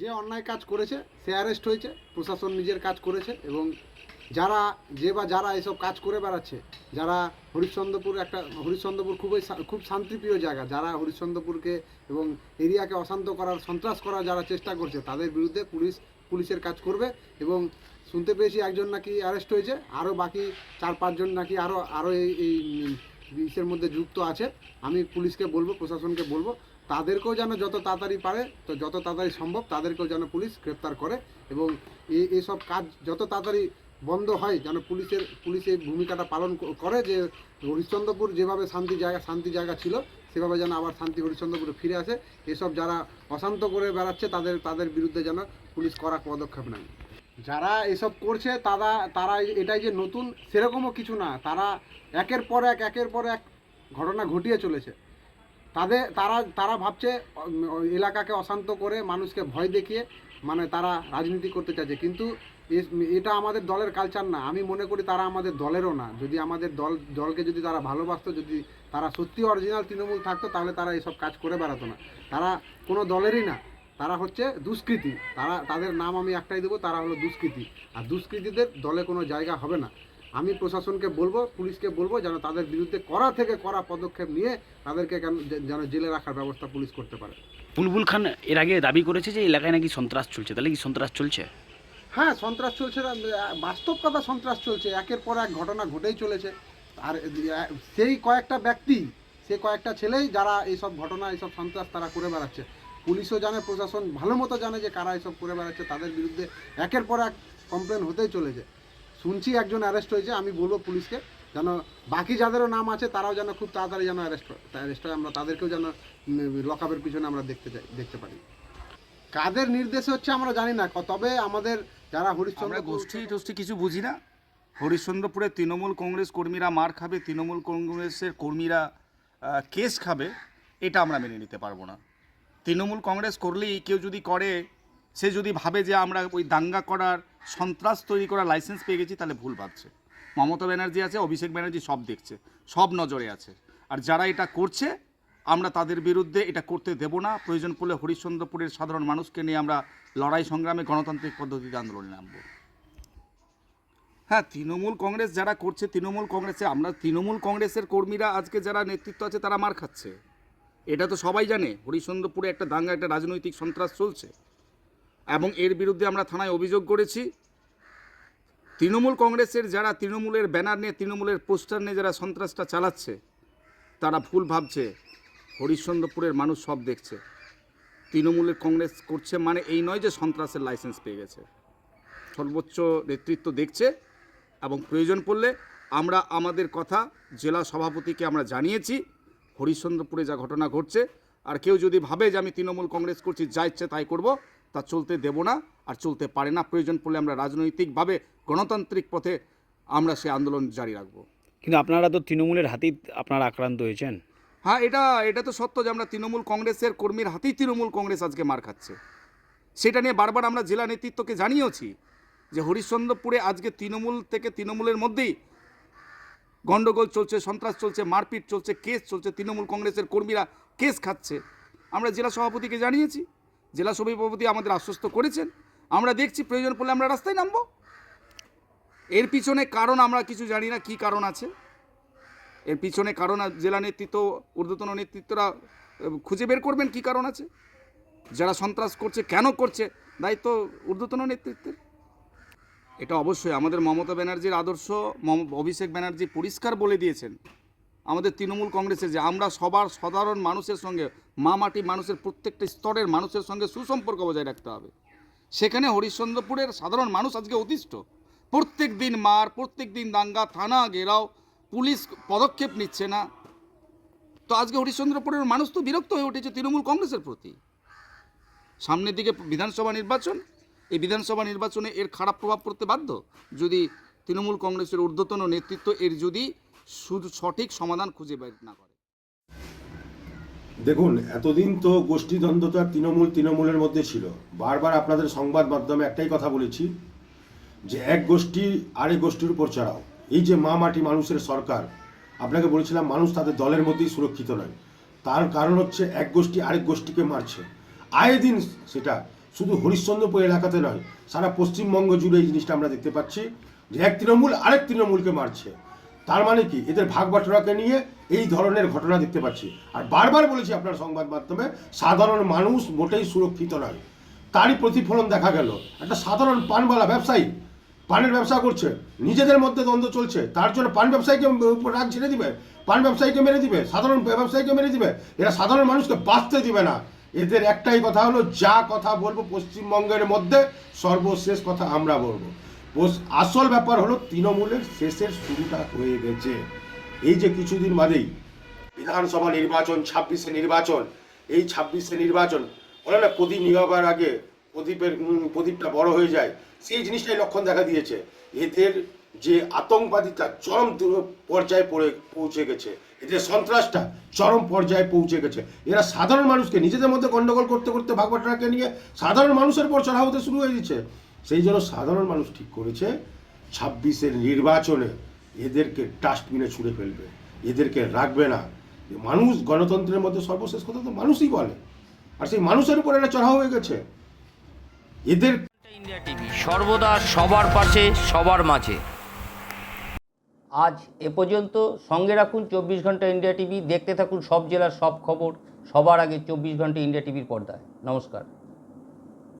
যে অন্যায় কাজ করেছে, সে অ্যারেস্ট হয়েছে, প্রশাসন নিজের কাজ করেছে এবং যারা যে বা যারা এসব কাজ করে বেড়াচ্ছে, যারা হরিশ্চন্দ্রপুর একটা, হরিশ্চন্দ্রপুর খুবই খুব শান্তিপ্রিয় জায়গা, যারা হরিশ্চন্দ্রপুরকে এবং এরিয়াকে অশান্ত করার, সন্ত্রাস করার যারা চেষ্টা করছে, তাদের বিরুদ্ধে পুলিশ, পুলিশের কাজ করবে এবং শুনতে পেয়েছি একজন নাকি অ্যারেস্ট হয়েছে, আরও বাকি চার, পাঁচজন নাকি আরও আরও এই ইসের মধ্যে যুক্ত আছে। আমি পুলিশকে বলব, প্রশাসনকে বলব তাদেরকেও যেন যত তাড়াতাড়ি পারে, তো যত তাড়াতাড়ি সম্ভব তাদেরকেও যেন পুলিশ গ্রেপ্তার করে এবং এই এইসব কাজ যত তাড়াতাড়ি বন্ধ হয়, যেন পুলিশের পুলিশ এই ভূমিকাটা পালন করে যে হরিশ্চন্দ্রপুর যেভাবে শান্তি জায়গা শান্তি জায়গা ছিল, সেভাবে যেন আবার শান্তি হরিশ্চন্দ্রপুরে ফিরে আসে। এসব যারা অশান্ত করে বেড়াচ্ছে, তাদের তাদের বিরুদ্ধে যেন পুলিশ কড়া পদক্ষেপ নেয়। যারা এসব করছে, তারা তারা এটাই যে নতুন, সেরকমও কিছু না। তারা একের পর এক, একের পর এক ঘটনা ঘটিয়ে চলেছে। তাদের, তারা তারা ভাবছে এলাকাকে অশান্ত করে মানুষকে ভয় দেখিয়ে মানে তারা রাজনীতি করতে চাইছে। কিন্তু এটা আমাদের দলের কালচার না। আমি মনে করি তারা আমাদের দলেরও না। যদি আমাদের দল, দলকে যদি তারা ভালোবাসতো, যদি তারা সত্যি অরিজিনাল তৃণমূল থাকতো, তাহলে তারা এইসব কাজ করে বেড়াতো না। তারা কোনো দলেরই না। তারা হচ্ছে দুষ্কৃতী। তারা, তাদের নাম আমি একটাই দেবো, তারা হলো দুষ্কৃতী। আর দুষ্কৃতীদের দলে কোনো জায়গা হবে না। আমি প্রশাসনকে বলব পুলিশকে বলব যেন তাদের বিরুদ্ধে কড়া থেকে কড়া পদক্ষেপ নিয়ে তাদেরকে কেন যেন জেলে রাখার ব্যবস্থা পুলিশ করতে পারে। বুলবুল খান এর আগে দাবি করেছে যে এলাকায় নাকি সন্ত্রাস চলছে। তাহলে কি সন্ত্রাস চলছে? হ্যাঁ সন্ত্রাস চলছে না, বাস্তব কথা সন্ত্রাস চলছে। একের পর এক ঘটনা ঘটেই চলেছে। আর সেই কয়েকটা ব্যক্তি সে কয়েকটা ছেলেই যারা এইসব ঘটনা এইসব সন্ত্রাস তারা করে বেড়াচ্ছে। পুলিশও জানে প্রশাসন ভালো মতো জানে যে কারা এইসব করে বেড়াচ্ছে। তাদের বিরুদ্ধে একের পর এক কমপ্লেন হতেই চলেছে। শুনছি একজন অ্যারেস্ট হয়েছে, আমি বলব পুলিশকে যেন বাকি যাদেরও নাম আছে, তারাও যেন খুব তাড়াতাড়ি যেন অ্যারেস্ট হয়। অ্যারেস্ট হয়, আমরা তাদেরকেও যেন লকআপের পিছনে আমরা দেখতে চাই দেখতে পারি। কাদের নির্দেশে হচ্ছে আমরা জানি না তবে আমাদের যারা হরিশ্চন্দ্র গোষ্ঠী টোষ্ঠী কিছু বুঝি না। হরিশ্চন্দ্রপুরে তৃণমূল কংগ্রেস কর্মীরা মার খাবে, তৃণমূল কংগ্রেসের কর্মীরা কেস খাবে, এটা আমরা মেনে নিতে পারব না। তৃণমূল কংগ্রেস করলেই কেউ যদি করে সে যদি ভাবে যে আমরা ওই দাঙ্গা করার সন্ত্রাস তৈরি করার লাইসেন্স পেয়ে গেছি, তাহলে ভুল ভাবছে। মমতা ব্যানার্জি আছে, অভিষেক ব্যানার্জি সব দেখছে, সব নজরে আছে। আর যারা এটা করছে, আমরা তাদের বিরুদ্ধে এটা করতে দেব না। প্রয়োজন পড়লে হরিশ্চন্দ্রপুরের সাধারণ মানুষকে নিয়ে আমরা লড়াই সংগ্রামে গণতান্ত্রিক পদ্ধতিতে আন্দোলনে নামবো। হ্যাঁ তৃণমূল কংগ্রেস যারা করছে, তৃণমূল কংগ্রেসে আমরা, তৃণমূল কংগ্রেসের কর্মীরা আজকে যারা নেতৃত্ব আছে, তারা মার খাচ্ছে। এটা তো সবাই জানে, হরিশ্চন্দ্রপুরে একটা দাঙ্গা, একটা রাজনৈতিক সন্ত্রাস চলছে। এবং এর বিরুদ্ধে আমরা থানায় অভিযোগ করেছি। তৃণমূল কংগ্রেসের যারা তৃণমূলের ব্যানার নিয়ে, তৃণমূলের পোস্টার নিয়ে যারা সন্ত্রাসটা চালাচ্ছে, তারা ভুল ভাবছে। হরিশ্চন্দ্রপুরের মানুষ সব দেখছে। তৃণমূলের কংগ্রেস করছে মানে এই নয় যে সন্ত্রাসের লাইসেন্স পেয়ে গেছে। সর্বোচ্চ নেতৃত্ব দেখছে এবং প্রয়োজন পড়লে আমরা আমাদের কথা জেলা সভাপতিকে আমরা জানিয়েছি, হরিশ্চন্দ্রপুরে যা ঘটনা ঘটছে। আর কেউ যদি ভাবে যে আমি তৃণমূল কংগ্রেস করছি, যা ইচ্ছে তাই করব তা চলতে দেব না আর চলতে পারে না। প্রয়োজন পড়লে আমরা রাজনৈতিকভাবে গণতান্ত্রিক পথে আমরা সে আন্দোলন জারি রাখব। কিন্তু আপনারা তো তৃণমূলের হাতেই আপনারা আক্রান্ত হয়েছেন। হ্যাঁ এটা এটা তো সত্য যে আমরা তৃণমূল কংগ্রেসের কর্মীর হাতেই তৃণমূল কংগ্রেস আজকে মার খাচ্ছে। সেটা নিয়ে বারবার আমরা জেলা নেতৃত্বকে জানিয়েছি যে হরিশ্চন্দ্রপুরে আজকে তৃণমূল থেকে তৃণমূলের মধ্যেই গণ্ডগোল চলছে সন্ত্রাস চলছে মারপিট চলছে কেস চলছে তৃণমূল কংগ্রেসের কর্মীরা কেস খাচ্ছে। আমরা জেলা সভাপতিকে জানিয়েছি। জেলা সভাপতি আমাদের আশ্বস্ত করেছেন। আমরা দেখছি প্রয়োজন পড়লে আমরা রাস্তায় নামবো। এর পিছনে কারণ আমরা কিছু জানি না, কি কারণ আছে। এর পিছনে কারণ জেলা নেতৃত্ব, ঊর্ধ্বতন নেতৃত্বরা খুঁজে বের করবেন কি কারণ আছে। যারা সন্ত্রাস করছে, কেন করছে? দায়িত্ব ঊর্ধ্বতন নেতৃত্বের। এটা অবশ্যই আমাদের মমতা ব্যানার্জির আদর্শ অভিষেক ব্যানার্জি পরিষ্কার বলে দিয়েছেন। আমাদের তৃণমূল কংগ্রেসের যে আমরা সবার সাধারণ মানুষের সঙ্গে, মা মাটি মানুষের প্রত্যেকটা স্তরের মানুষের সঙ্গে সুসম্পর্ক বজায় রাখতে হবে। সেখানে হরিশ্চন্দ্রপুরের সাধারণ মানুষ আজকে অতিষ্ঠ। প্রত্যেক দিন মার, প্রত্যেক দিন দাঙ্গা, থানা ঘেরাও, পুলিশ পদক্ষেপ নিচ্ছে না। তো আজকে হরিশ্চন্দ্রপুরের মানুষ তো বিরক্ত হয়ে উঠেছে তৃণমূল কংগ্রেসের প্রতি। সামনের দিকে বিধানসভা নির্বাচন, এই বিধানসভা নির্বাচনে এর খারাপ প্রভাব পড়তে বাধ্য। যদি তৃণমূল কংগ্রেসের ঊর্ধ্বতন নেতৃত্ব এর যদি শুধু সঠিক সমাধান খুঁজে বের না করে। দেখুন, এতদিন তো গোষ্ঠীদ্বন্দ্বতা তৃণমূল তৃণমূলের মধ্যে ছিল। বারবার আপনাদের সংবাদ মাধ্যমে একটাই কথা বলেছি, যে এক গোষ্ঠী আরেক গোষ্ঠীর উপর চড়াও। এই যে মা মাটি মানুষের সরকার, আপনাকে বলেছিলাম মানুষ তাদের দলের মধ্যেই সুরক্ষিত নয়। তার কারণ হচ্ছে এক গোষ্ঠী আরেক গোষ্ঠীকে মারছে। আয়ে দিন সেটা, শুধু হরিশ্চন্দ্রপুর এলাকাতে নয়, সারা পশ্চিমবঙ্গ জুড়ে এই জিনিসটা আমরা দেখতে পাচ্ছি, যে এক তৃণমূল আরেক তৃণমূলকে মারছে। তার মানে কি? এদের ভাগ বাটোয়ারাকে নিয়ে এই ধরনের ঘটনা দেখতে পাচ্ছি। আর বারবার বলেছি আপনার সংবাদ মাধ্যমে, সাধারণ মানুষ মোটেই সুরক্ষিত নয়। তারই প্রতিফলন দেখা গেল। একটা সাধারণ পানওয়ালা ব্যবসায়ী পানের ব্যবসা করছে, নিজেদের মধ্যে দ্বন্দ্ব চলছে, তার জন্য পান ব্যবসায়ীকে রাগ ছেড়ে দিবে, পান ব্যবসায়ীকে মেরে দিবে, সাধারণ ব্যবসায়ীকে মেরে দিবে, এরা সাধারণ মানুষকে বাঁচতে দিবে না। এদের একটাই কথা হলো, যা কথা বলব পশ্চিমবঙ্গের মধ্যে, সর্বশেষ কথা আমরা বলব। আসল ব্যাপার হলো তৃণমূলের শেষের শুরুটা হয়ে গেছে। এই যে কিছুদিন বাদেই বিধানসভা নির্বাচন, ছাব্বিশে নির্বাচন, এই ছাব্বিশে নির্বাচন, বলে না, প্রদীপ নিভাবার আগে প্রদীপের প্রদীপটা বড় হয়ে যায়, সেই জিনিসটাই লক্ষণ দেখা দিয়েছে। এদের যে আতঙ্কবাদিতা চরম পর্যায়ে পড়ে, পৌঁছে গেছে। এদের সন্ত্রাসটা চরম পর্যায়ে পৌঁছে গেছে। এরা সাধারণ মানুষকে নিজেদের মধ্যে গন্ডগোল করতে করতে ভাগবাটাকে নিয়ে সাধারণ মানুষের পর চড়া হতে শুরু হয়ে দিচ্ছে। সেই জন্য সাধারণ মানুষ ঠিক করেছে ছাব্বিশের নির্বাচনে এদেরকে ডাস্টবিনে ছুঁড়ে ফেলবে এদেরকে রাখবে না। মানুষ গণতন্ত্রের মধ্যে সর্বশেষ কথা তো মানুষই বলে। আর সেই মানুষের উপর এটা চড়াও হয়ে গেছে। এদের ইন্ডিয়া টিভি সর্বদা সবার পাশে সবার মাঝে। আজ এ পর্যন্ত সঙ্গে রাখুন চব্বিশ ঘণ্টা ইন্ডিয়া টিভি দেখতে থাকুন সব জেলার সব খবর সবার আগে চব্বিশ ঘণ্টা ইন্ডিয়া টিভির পর্দায়। নমস্কার।